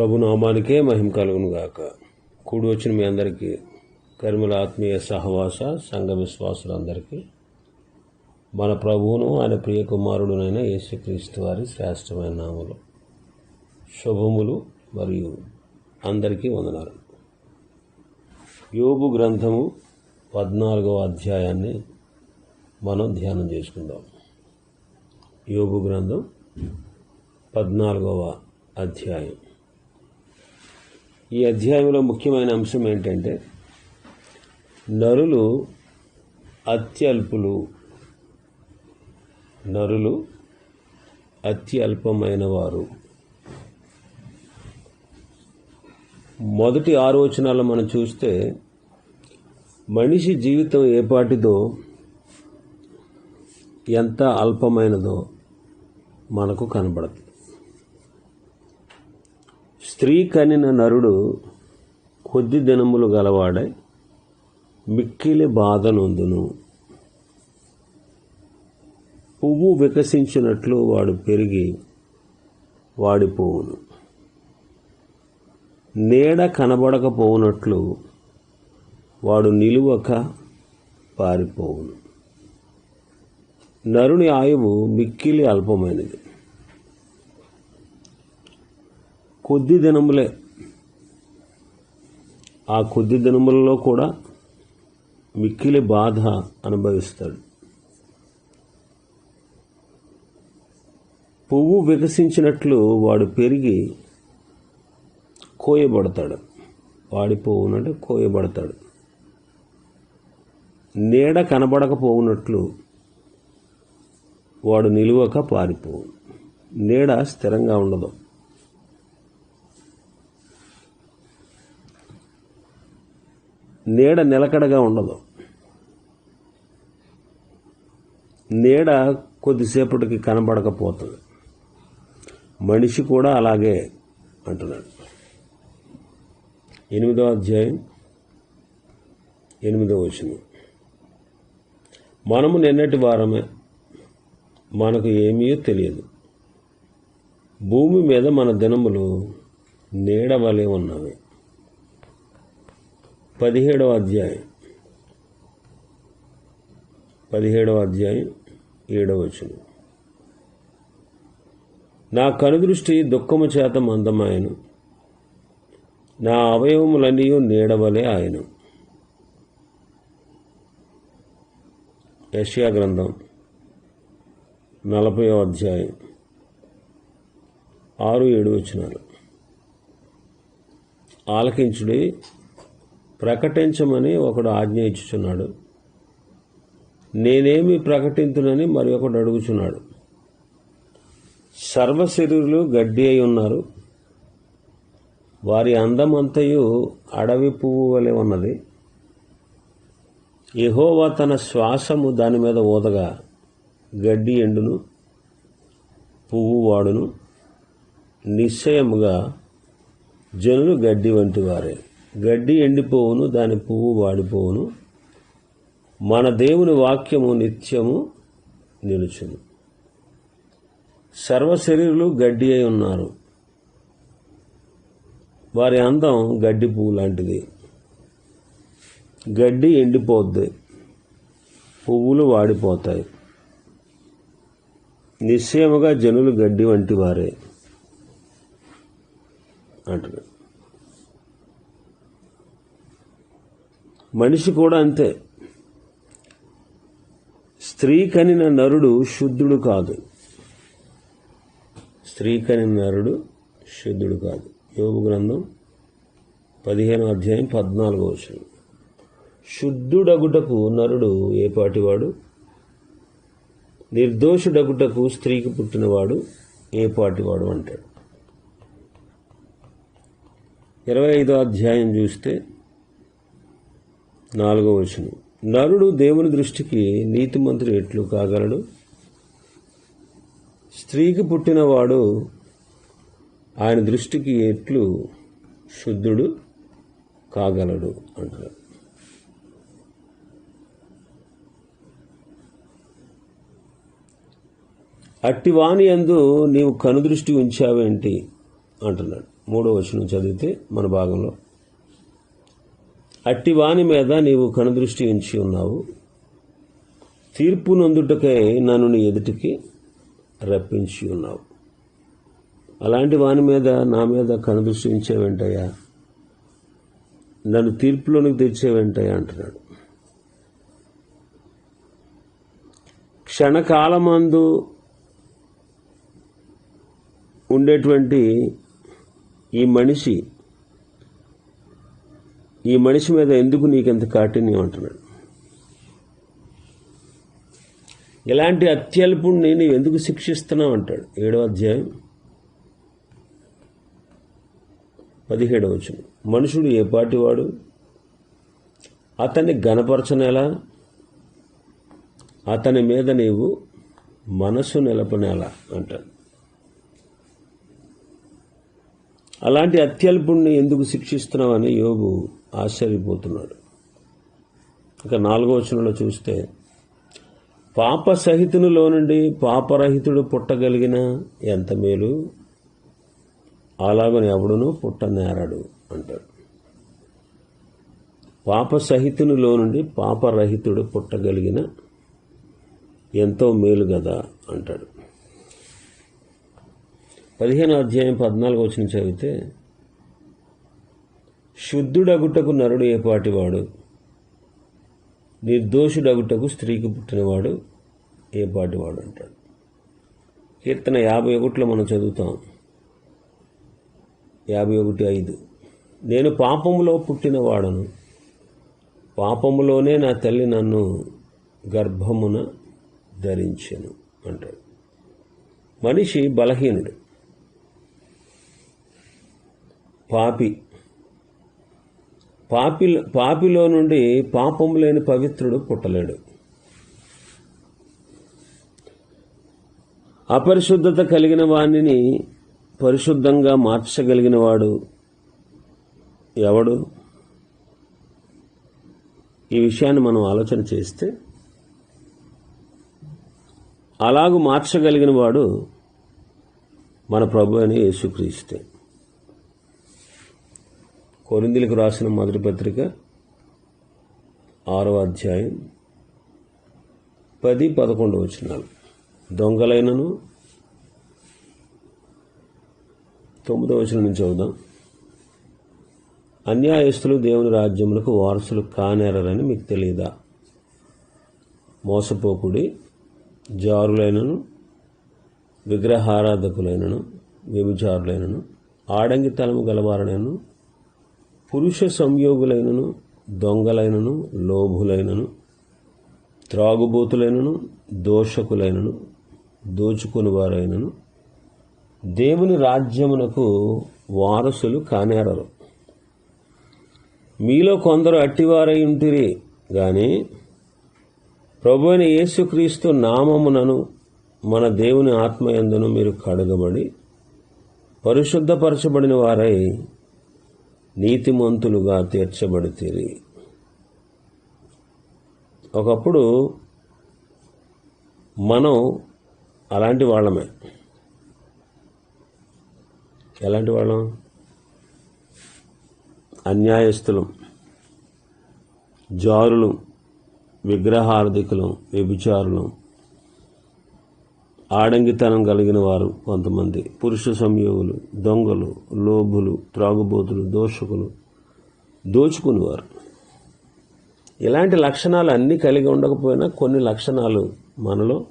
ప్రభు నామానికే మహిమ కలుగునుగాక కూడి వచ్చిన మీ అందరికీ కర్మల ఆత్మీయ సహవాస సంఘ విశ్వాసులందరికీ మన ప్రభువును ఆయన ప్రియ కుమారుడునైన యేసుక్రీస్తు వారి శ్రేష్టమైన నామలు శుభములు మరియు అందరికీ వందనాలు. యోగు గ్రంథము పద్నాలుగవ అధ్యాయాన్ని మనం ధ్యానం చేసుకుందాం. యోగు గ్రంథం పద్నాలుగవ అధ్యాయం. ఈ అధ్యాయంలో ముఖ్యమైన అంశం ఏంటంటే నరులు అత్యల్పులు. నరులు అత్యల్పమైన వారు మొదటి ఆలోచనలు మనం చూస్తే మనిషి జీవితం ఏపాటిదో ఎంత అల్పమైనదో మనకు కనబడుతుంది స్త్రీ కనిన నరుడు కొద్ది దినములు గలవాడై మిక్కిలి బాధనొందును. పువ్వు వికసించినట్లు వాడు పెరిగి వాడిపోవును. నీడ కనబడకపోవునట్లు వాడు నిలువక పారిపోవును. నరుని ఆయువు మిక్కిలి అల్పమైనది. కొద్ది దినములే. ఆ కొద్ది దినములలో కూడా మిక్కిలి బాధ అనుభవిస్తాడు. పువ్వు వికసించినట్లు వాడు పెరిగి కోయబడతాడు. వాడిపోవునంటే కోయబడతాడు. నీడ కనబడకపోవునట్లు వాడు నిలువక పారిపోవు. నీడ స్థిరంగా ఉండదు. నీడ నిలకడగా ఉండదు. నీడ కొద్దిసేపటికి కనబడకపోతుంది. మనిషి కూడా అలాగే అంటున్నాడు. ఎనిమిదో అధ్యాయం ఎనిమిదో వచనం. మనము నిన్నటి వారమే మనకు ఏమీ తెలియదు. భూమి మీద మన దినములు నీడ వలె ఉన్నవి. పదిహేడవ అధ్యాయం. పదిహేడవ అధ్యాయం ఏడవచనం నా కనుదృష్టి దుఃఖము చేత మందమాయను. నా అవయవములన్నీ నీడవలే ఆయను. యష్యా గ్రంథం నలభై అధ్యాయం ఆరు ఏడు వచ్చినారు ఆలకించుడి ప్రకటించమని ఒకడు ఆజ్ఞ ఇచ్చుచున్నాడు. నేనేమి ప్రకటించునని మరి ఒకడు అడుగుచున్నాడు. సర్వశరీరులు గడ్డి అయి ఉన్నారు. వారి అందమంతయు అడవి పువ్వు వలె ఉన్నది. యహోవా తన శ్వాసము దాని మీద ఊదగా గడ్డి ఎండును పువ్వు వాడును. నిశ్చయముగా జనులు గడ్డి వంటి వారే. గడ్డి ఎండిపోవును దాని పువ్వు వాడిపోవును. మన దేవుని వాక్యము నిత్యము నిలుచును. సర్వశరీరులు గడ్డి అయి ఉన్నారు. వారి అందం గడ్డి పువ్వు లాంటిది. గడ్డి ఎండిపోద్ది. పువ్వులు వాడిపోతాయి. నిశ్చయముగా జనులు గడ్డి వంటి వారే. అంటున్నాడు. మనిషి కూడా అంతే. స్త్రీ కనిన నరుడు శుద్ధుడు కాదు. స్త్రీ కనిన నరుడు శుద్ధుడు కాదు. యోగు గ్రంథం పదిహేను అధ్యాయం పద్నాలుగో వచనం. శుద్ధుడగుటకు నరుడు ఏపాటివాడు నిర్దోషుడగుటకు స్త్రీకి పుట్టినవాడు ఏ పాటివాడు అంటాడు. ఇరవై ఐదో అధ్యాయం చూస్తే నాలుగో వచనం. నరుడు దేవుని దృష్టికి నీతిమంతుడు ఎట్లు కాగలడు? స్త్రీకి పుట్టినవాడు ఆయన దృష్టికి ఎట్లు శుద్ధుడు కాగలడు అంటారు. అట్టివాని యందు నీవు కనుదృష్టి ఉంచావేంటి? అంటున్నాడు. మూడో వచనం చదివితే మన భాగంలో అట్టి వాని మీద నీవు కనుదృష్టి ఉంచి ఉన్నావు. తీర్పు నొందుటకై నన్ను నీ ఎదుటికి రప్పించి ఉన్నావు. అలాంటి వాని మీద నా మీద కనుదృష్టి ఉంచేవేంటయ్యా. నన్ను తీర్పులోనికి తెచ్చేవేంటయ్యా అంటున్నాడు. క్షణకాలమందు ఉండేటువంటి ఈ మనిషి ఈ మనిషి మీద ఎందుకు నీకెంత కాఠిన్యం అంటున్నాడు? ఇలాంటి అత్యల్పుణ్ణి నీవు ఎందుకు శిక్షిస్తున్నావు అంటాడు? ఏడో అధ్యాయం పదిహేడవ వచ్చిన మనుషుడు ఏ పాటివాడు? అతన్ని గనపరచనేలా అతని మీద నీవు మనసు నిలపనేలా అంటాడు. అలాంటి అత్యల్పుణ్ణి ఎందుకు శిక్షిస్తున్నావని యోగు ఆశ్చర్యపోతున్నాడు. ఇక నాలుగో వచనంలో చూస్తే పాప సహితునిలో నుండి పాపరహితుడు పుట్టగలిగిన ఎంత మేలు? అలాగని ఎవడును పుట్టనేరాడు అంటాడు. పాప సహితునిలో నుండి పాపరహితుడు పుట్టగలిగిన ఎంతో మేలు కదా అంటాడు. పదిహేను అధ్యాయం పద్నాలుగు వచ్చిన చదివితే శుద్ధుడగుటకు నరుడు ఏపాటివాడు నిర్దోషుడగుటకు స్త్రీకి పుట్టినవాడు ఏపాటివాడు అంటాడు. కీర్తన యాభై ఒకటిలో మనం చదువుతాం. యాభై ఒకటి ఐదు. నేను పాపములో పుట్టినవాడను. పాపములోనే నా తల్లి నన్ను గర్భమున ధరించెను అంటాడు. మనిషి బలహీనుడు. పాపి పాపి పాపిలో నుండి పాపం లేని పవిత్రుడు పుట్టలేడు. అపరిశుద్ధత కలిగిన వాణిని పరిశుద్ధంగా మార్చగలిగిన వాడు ఎవడు? ఈ విషయాన్ని మనం ఆలోచన చేస్తే అలాగూ మార్చగలిగిన వాడు మన ప్రభు అని యేసుక్రీస్తే. కొరిందులకు రాసిన మొదటి పత్రిక ఆరవ అధ్యాయం పది పదకొండు వచ్చినాలు దొంగలైనను తొమ్మిదవ వచనం నుంచి చదువుదాం. అన్యాయస్తులు దేవుని రాజ్యములకు వారసులు కానేరని మీకు తెలియదా? మోసపోకుడి జారులైనను విగ్రహారాధకులైనను వ్యభిచారులైనను ఆడంగితనము గలవారనను పురుష సంయోగులైనను దొంగలైనను లోభులైనను త్రాగుబోతులైనను దోషకులైనను దోచుకుని వారైనను దేవుని రాజ్యమునకు వారసులు కానేరరు. మీలో కొందరు అట్టివారై ఉంటిరి కానీ ప్రభు అయిన యేసుక్రీస్తు నామమునను మన దేవుని ఆత్మయందును మీరు కడగబడి పరిశుద్ధపరచబడిన వారై నీతిమంతులుగా తీర్చబడితేరి. ఒకప్పుడు మనం అలాంటి వాళ్ళమే. ఎలాంటి వాళ్ళం? అన్యాయస్తులం జారులు విగ్రహార్థికులం వ్యభిచారులం ఆడంగితనం కలిగిన వారు కొంతమంది. పురుష సంయోగులు దొంగలు లోభులు త్రాగుబోతులు దోషకులు దోచుకునేవారు. ఇలాంటి లక్షణాలు అన్నీ కలిగి ఉండకపోయినా కొన్ని లక్షణాలు మనలో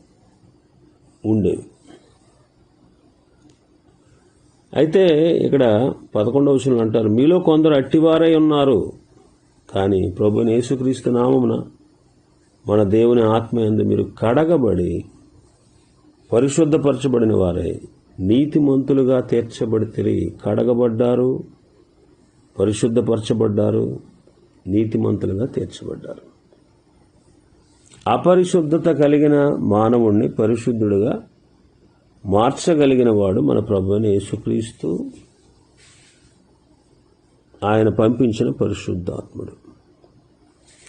ఉండేవి. అయితే ఇక్కడ పదకొండవ విషయంలో అంటారు మీలో కొందరు అట్టివారై ఉన్నారు. కానీ ప్రభుని యేసుక్రీస్తు నామమున మన దేవుని ఆత్మయందు మీరు కడగబడి పరిశుద్ధపరచబడిన వారే నీతిమంతులుగా తీర్చబడి తిరిగి కడగబడ్డారు పరిశుద్ధపరచబడ్డారు నీతిమంతులుగా తీర్చబడ్డారు. అపరిశుద్ధత కలిగిన మానవుణ్ణి పరిశుద్ధుడుగా మార్చగలిగిన వాడు మన ప్రభుని యేసుక్రీస్తు. ఆయన పంపించిన పరిశుద్ధాత్ముడు.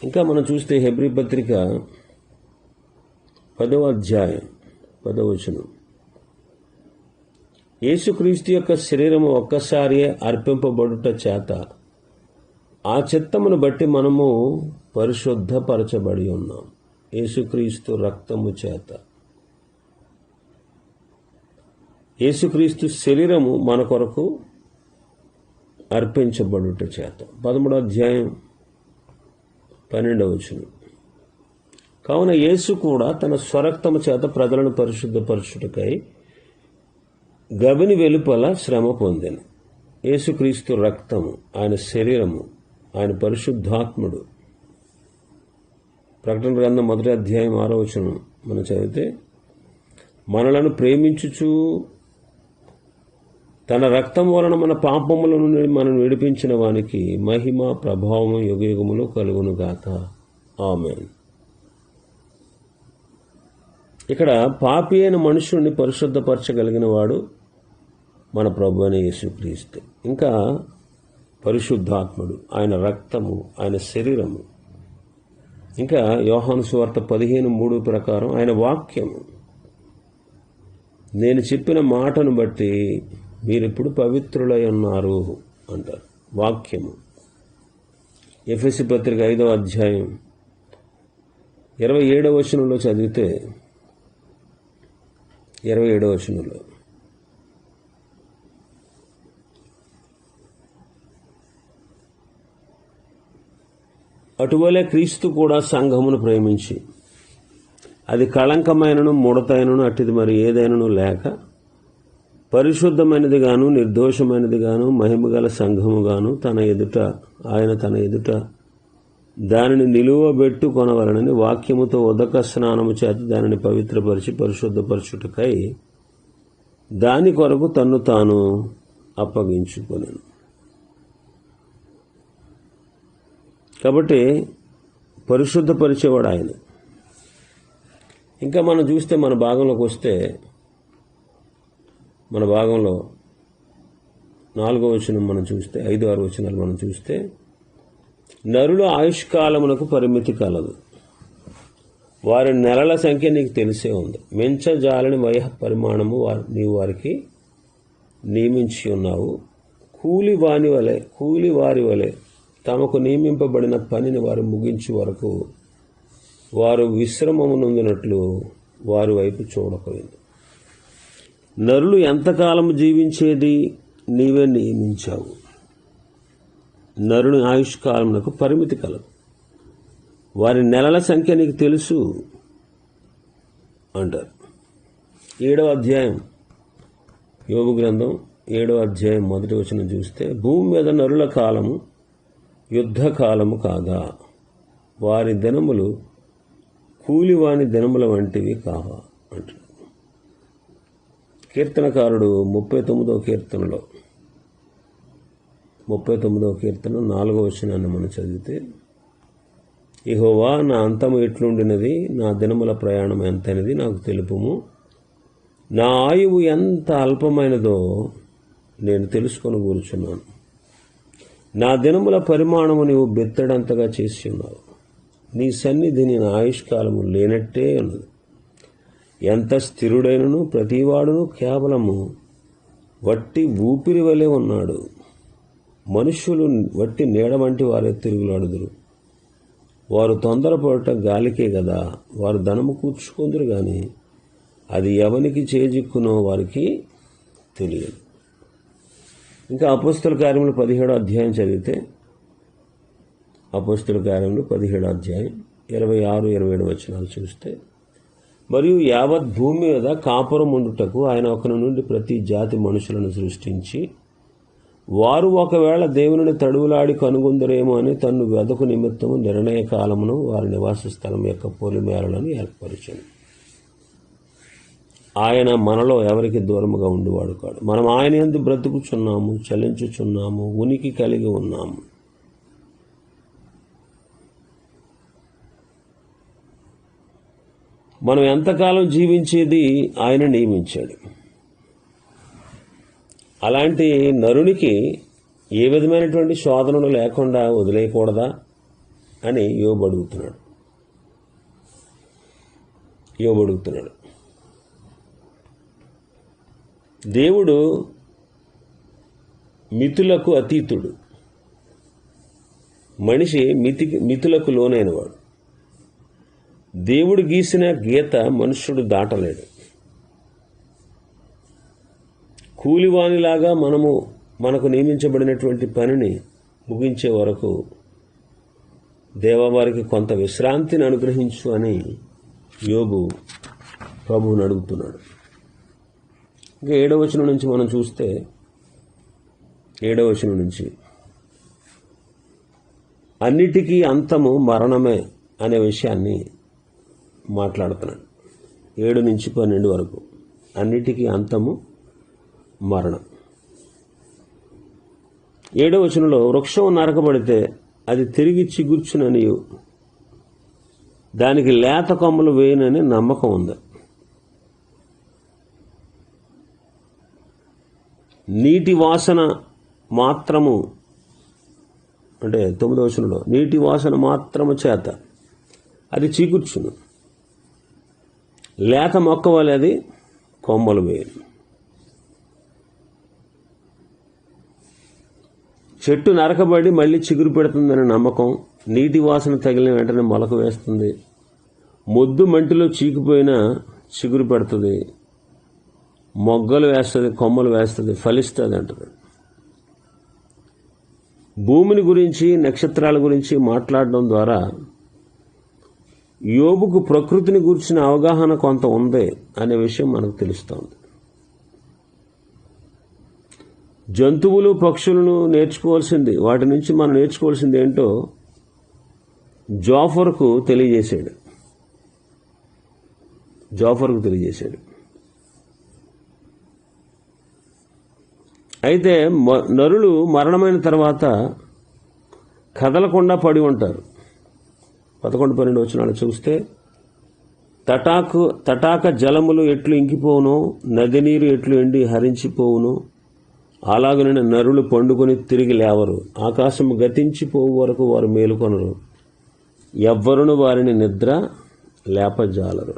ఇంకా మనం చూస్తే హెబ్రి పత్రిక పదవ అధ్యాయం. పదవచనం. యేసుక్రీస్తు యొక్క శరీరము ఒక్కసారి అర్పింపబడుట చేత ఆ చిత్తమును బట్టి మనము పరిశుద్ధపరచబడి ఉన్నాం. యేసుక్రీస్తు రక్తము చేత. యేసుక్రీస్తు శరీరము మన కొరకు అర్పించబడుట చేత. పదమూడో అధ్యాయం పన్నెండవ వచనం. కావున యేసు కూడా తన స్వరక్తము చేత ప్రజలను పరిశుద్ధపరచుటకై గవిని వెలుపల శ్రమ పొందెను. యేసుక్రీస్తు రక్తము ఆయన శరీరము ఆయన పరిశుద్ధాత్ముడు. ప్రకటన గ్రంథం మొదటి అధ్యాయం ఆరోచనం మనం చదివితే మనలను ప్రేమించుచు తన రక్తం వలన మన పాపముల నుండి మనం విడిపించిన వానికి మహిమ ప్రభావం యుగయుగములు కలుగును గాక ఆమె ఇక్కడ పాపి అయిన మనుషుడిని పరిశుద్ధపరచగలిగిన వాడు మన ప్రభు అయిన యేసుక్రీస్తు. ఇంకా పరిశుద్ధాత్ముడు ఆయన రక్తము ఆయన శరీరము. ఇంకా యోహాను సువార్త పదిహేను మూడు ప్రకారం ఆయన వాక్యము. నేను చెప్పిన మాటను బట్టి మీరిప్పుడు పవిత్రులై ఉన్నారు అంటారు. వాక్యము. ఎఫ్ఎస్సి పత్రిక ఐదవ అధ్యాయం ఇరవై ఏడవ వచనంలో చదివితే ఇరవై ఏడవ వచనంలో. అటువలే క్రీస్తు కూడా సంఘమును ప్రేమించి అది కళంకమైనను ముడతైనను అట్టిది మరి ఏదైనను లేక పరిశుద్ధమైనది గాను నిర్దోషమైనది గాను మహిమగల సంఘముగాను తన ఎదుట ఆయన తన ఎదుట దానిని నిలువబెట్టు కొనవలనని వాక్యముతో ఉదక స్నానము చేత దానిని పవిత్రపరిచి పరిశుద్ధపరచుటకై దాని కొరకు తన్ను తాను అప్పగించుకొనను. కాబట్టి పరిశుద్ధపరిచేవాడు ఆయన. ఇంకా మనం చూస్తే మన భాగంలోకి వస్తే మన భాగంలో నాలుగో వచనం మనం చూస్తే ఐదు ఆరు వచనాలు మనం చూస్తే నరుల ఆయుష్కాలమునకు పరిమితి కలదు. వారి నెలల సంఖ్య నీకు తెలిసే ఉంది. మించజాలని వయ పరిమాణము వారు నీవు వారికి నియమించి ఉన్నావు. కూలి వాని వలె కూలి వారి వలె తమకు నియమింపబడిన పనిని వారు ముగించే వరకు వారు విశ్రమమునందునట్లు వారి వైపు చూడకపోయింది నరులు ఎంతకాలం జీవించేది? నీవే నియమించావు. నరుని ఆయుష్కాలమునకు పరిమితి కలదు. వారి నెలల సంఖ్య నీకు తెలుసు అంటారు. ఏడవ అధ్యాయం యోగు గ్రంథం ఏడవ అధ్యాయం మొదటి వచనం చూస్తే భూమి మీద నరుల కాలము యుద్ధ కాలము కాగా వారి దినములు కూలివాని దినముల వంటివి కావా అంటారు కీర్తనకారుడు ముప్పై తొమ్మిదో కీర్తనలో ముప్పై తొమ్మిదవ కీర్తన నాలుగవ వచనాన్ని మనం చదివితే ఇహోవా నా అంతము ఎట్లుండినది? నా దినముల ప్రయాణం ఎంతైనది? నాకు తెలుపుము. నా ఆయువు ఎంత అల్పమైనదో నేను తెలుసుకొని కూర్చున్నాను. నా దినముల పరిమాణము నీవు బెత్తడంతగా చేసి ఉన్నావు. నీ సన్నిధి నేను ఆయుష్కాలము లేనట్టే ఉన్నది. ఎంత స్థిరుడైనను ప్రతివాడును కేవలము వట్టి ఊపిరి వలె ఉన్నాడు. మనుష్యులు వట్టి నీడ వంటి వారే తిరుగులాడుదురు. వారు తొందరపడటం గాలికే కదా వారు ధనము కూర్చుకుందరు కానీ అది ఎవనికి చేజిక్కునో వారికి తెలియదు. ఇంకా అపస్తుల కార్యములు పదిహేడో అధ్యాయం చదివితే అపస్తుల కార్యములు పదిహేడో అధ్యాయం ఇరవై ఆరు ఇరవై ఏడు వచనాలు చూస్తే మరియు యావత్ భూమి మీద కాపురం ఉండుటకు ఆయన ఒకరి నుండి ప్రతి జాతి మనుషులను సృష్టించి వారు ఒకవేళ దేవుని తడువులాడి కనుగొందరేమో అని తన్ను వెదకు నిమిత్తము నిర్ణయ కాలమును వారి నివాస స్థలం యొక్క పొలిమేరలను ఏర్పరిచాను. ఆయన మనలో ఎవరికి దూరముగా ఉండివాడు కాడు. మనం ఆయన ఎందు బ్రతుకుచున్నాము చలించుచున్నాము ఉనికి కలిగి ఉన్నాము. మనం ఎంతకాలం జీవించేది? ఆయన నియమించాడు. అలాంటి నరునికి ఏ విధమైనటువంటి శోధనలు లేకుండా వదిలేయకూడదా అని యోబడుగుతున్నాడు యోబడుగుతున్నాడు దేవుడు మితులకు అతీతుడు. మనిషి మితి మితులకు లోనైనవాడు. దేవుడు గీసిన గీత మనుష్యుడు దాటలేడు. కూలివానిలాగా మనము మనకు నియమించబడినటువంటి పనిని ముగించే వరకు దేవవారికి కొంత విశ్రాంతిని అనుగ్రహించు అని యోగు ప్రభువుని అడుగుతున్నాడు. ఇంకా ఏడవ వచనం నుంచి మనం చూస్తే ఏడవచనం నుంచి అన్నిటికీ అంతము మరణమే అనే విషయాన్ని మాట్లాడుతున్నాడు. ఏడు నుంచి పన్నెండు వరకు. అన్నిటికీ అంతము మరణం. ఏడవ వచనంలో వృక్షం నరకబడితే అది తిరిగి చిగుర్చుననియు. దానికి లేత కొమ్మలు వేయనని నమ్మకం ఉంది. నీటి వాసన మాత్రము అంటే తొమ్మిదవ వచనంలో నీటి వాసన మాత్రము చేత అది చీకూర్చును లేత మొక్క వలె అది కొమ్మలు వేయను. చెట్టు నరకబడి మళ్ళీ చిగురు పెడుతుందనే నమ్మకం నీటి వాసన తగిలిన వెంటనే మొలక వేస్తుంది. మొద్దు మంటిలో చీకిపోయినా చిగురు పెడుతుంది. మొగ్గలు వేస్తుంది కొమ్మలు వేస్తుంది ఫలిస్తుంది అంటారు. భూమిని గురించి నక్షత్రాల గురించి మాట్లాడడం ద్వారా యోబుకు ప్రకృతిని గురించిన అవగాహన కొంత ఉంది అనే విషయం మనకు తెలుస్తోంది. జంతువులు పక్షులను నేర్చుకోవాల్సింది. వాటి నుంచి మనం నేర్చుకోవాల్సింది ఏంటో జాఫర్కు తెలియజేశాడు. జాఫర్కు తెలియజేశాడు. అయితే మ- నరులు మరణమైన తర్వాత కదలకుండా పడి ఉంటారు. పదకొండు పన్నెండు వచ్చినాడు చూస్తే తటాకు తటాక జలములు ఎట్లు ఇంకిపోవును నది నీరు ఎట్లు ఎండి హరించిపోవును అలాగనే నరులు పండుకొని తిరిగి లేవరు. ఆకాశం గతించిపోవు వరకు వారు మేలుకొనరు. ఎవ్వరును వారిని నిద్ర లేపజాలరు.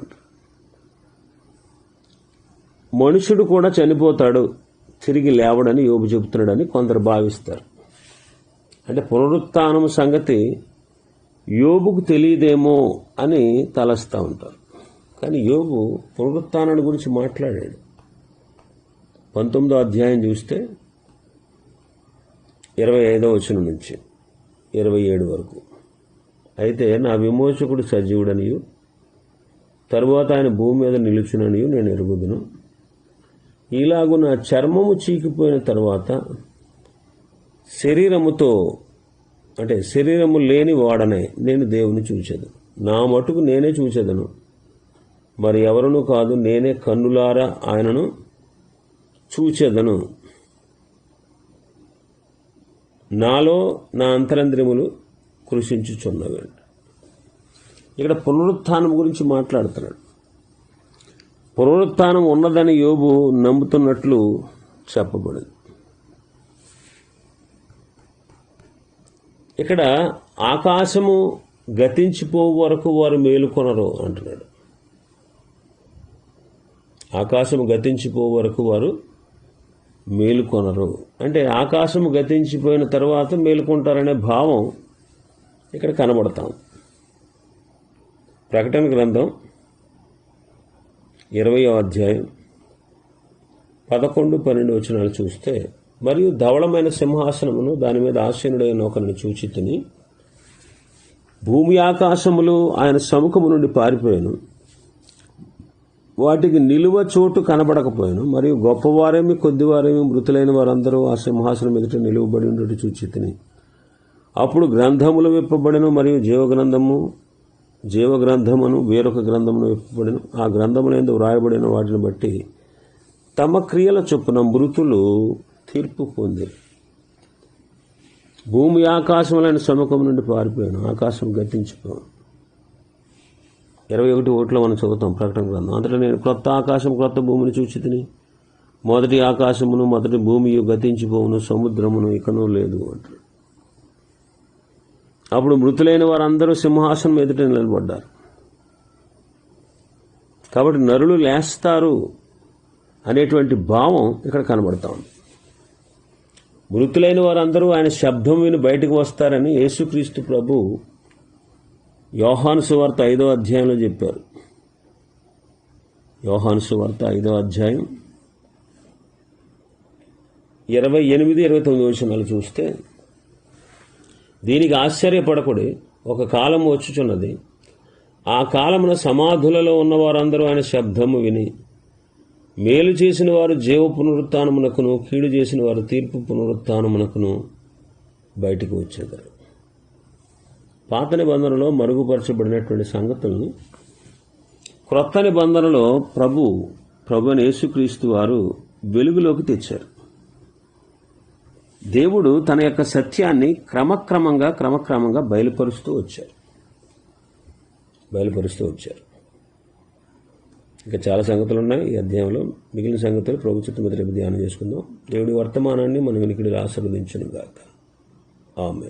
మనుషుడు కూడా చనిపోతాడు. తిరిగి లేవడని యోబు చెబుతున్నాడని కొందరు భావిస్తారు. అంటే పునరుత్నం సంగతి యోబుకు తెలియదేమో అని తలస్తూ ఉంటారు. కానీ యోబు పునరుత్నాన్ని గురించి మాట్లాడాడు. పంతొమ్మిదో అధ్యాయం చూస్తే ఇరవై ఐదో వచనం నుంచి ఇరవై ఏడు వరకు. అయితే నా విమోచకుడు సజీవుడనియు తరువాత ఆయన భూమి మీద నిలుచుననియు నేను ఎరుగుదును. ఇలాగు నా చర్మము చీకిపోయిన తర్వాత శరీరముతో అంటే శరీరము లేని వాడనే నేను దేవుని చూచెదు నా మటుకు నేనే చూచెదను. మరి ఎవరునూ కాదు నేనే కన్నులారా ఆయనను చూచెదను. నాలో నా అంతరంద్రియములు కృషించుచున్నవి ఇక్కడ పునరుత్థానం గురించి మాట్లాడుతున్నాడు. పునరుత్థానం ఉన్నదని యోబు నమ్ముతున్నట్లు చెప్పబడింది. ఇక్కడ ఆకాశము గతించిపో వరకు వారు మేలుకొనరు అంటున్నాడు. ఆకాశము గతించిపో వరకు వారు మేలుకొనరు. అంటే ఆకాశము గతించిపోయిన తర్వాత మేలుకుంటారనే భావం ఇక్కడ కనబడతాం. ప్రకటన గ్రంథం ఇరవయో అధ్యాయం పదకొండు పన్నెండు వచనాలు చూస్తే మరియు ధవళమైన సింహాసనమును దాని మీద ఆసీనుడైన ఒకరిని చూచి తిని భూమి ఆకాశములు ఆయన సముఖము నుండి పారిపోయాను. వాటికి నిలువ చోటు కనబడకపోయాను. మరియు గొప్పవారేమి కొద్దివారేమి మృతులైన వారందరూ ఆ సింహాసనం ఎదుట నిలువబడి ఉండేటి చూచి తిని. అప్పుడు గ్రంథములు విప్పబడిన మరియు జీవగ్రంథము జీవగ్రంథమును వేరొక గ్రంథమును విప్పబడిన. ఆ గ్రంథములందు వ్రాయబడిన వాటిని బట్టి తమ క్రియల చొప్పున మృతులు తీర్పు పొంది భూమి ఆకాశములైన సముఖం నుండి పారిపోయాను. ఆకాశం గట్టించిపోయాను ఇరవై ఒకటి ఓట్లో మనం చదువుతాం ప్రకటన గ్రంథం. అందులో నేను క్రొత్త ఆకాశం క్రొత్త భూమిని చూచి తిని మొదటి ఆకాశమును మొదటి భూమి గతించిపోవును సముద్రమును ఇకను లేదు అంటారు. అప్పుడు మృతులైన వారందరూ సింహాసనం ఎదుట నిలబడ్డారు. కాబట్టి నరులు లేస్తారు అనేటువంటి భావం ఇక్కడ కనబడతా ఉంది. మృతులైన వారందరూ ఆయన శబ్దం విని బయటకు వస్తారని యేసుక్రీస్తు ప్రభు యోహాను సువార్త ఐదో అధ్యాయంలో చెప్పారు. యోహాను సువార్త ఐదో అధ్యాయం ఇరవై ఎనిమిది ఇరవై తొమ్మిది వచనాలు చూస్తే దీనికి ఆశ్చర్యపడకుడి ఒక కాలం వచ్చుచున్నది. ఆ కాలమున సమాధులలో ఉన్న వారందరూ ఆయన శబ్దము విని మేలు చేసిన వారు జీవ పునరుత్నమునకును కీడు చేసిన వారు తీర్పు పునరుత్నమునకును బయటకు వచ్చేదారు. పాత నిబంధనలో మరుగుపరచబడినటువంటి సంగతులను క్రొత్త నిబంధనలో ప్రభు ప్రభు యేసుక్రీస్తు వారు వెలుగులోకి తెచ్చారు. దేవుడు తన యొక్క సత్యాన్ని క్రమక్రమంగా క్రమక్రమంగా బయలుపరుస్తూ వచ్చారు. బయలుపరుస్తూ వచ్చారు. ఇంకా చాలా సంగతులు ఉన్నాయి ఈ అధ్యాయంలో మిగిలిన సంగతులు ప్రభు చిత్తమతి రేపు ధ్యానం చేసుకుందాం. దేవుడి వర్తమానాన్ని మనం వినికిడి ఆశీర్వదించను గాక. ఆమె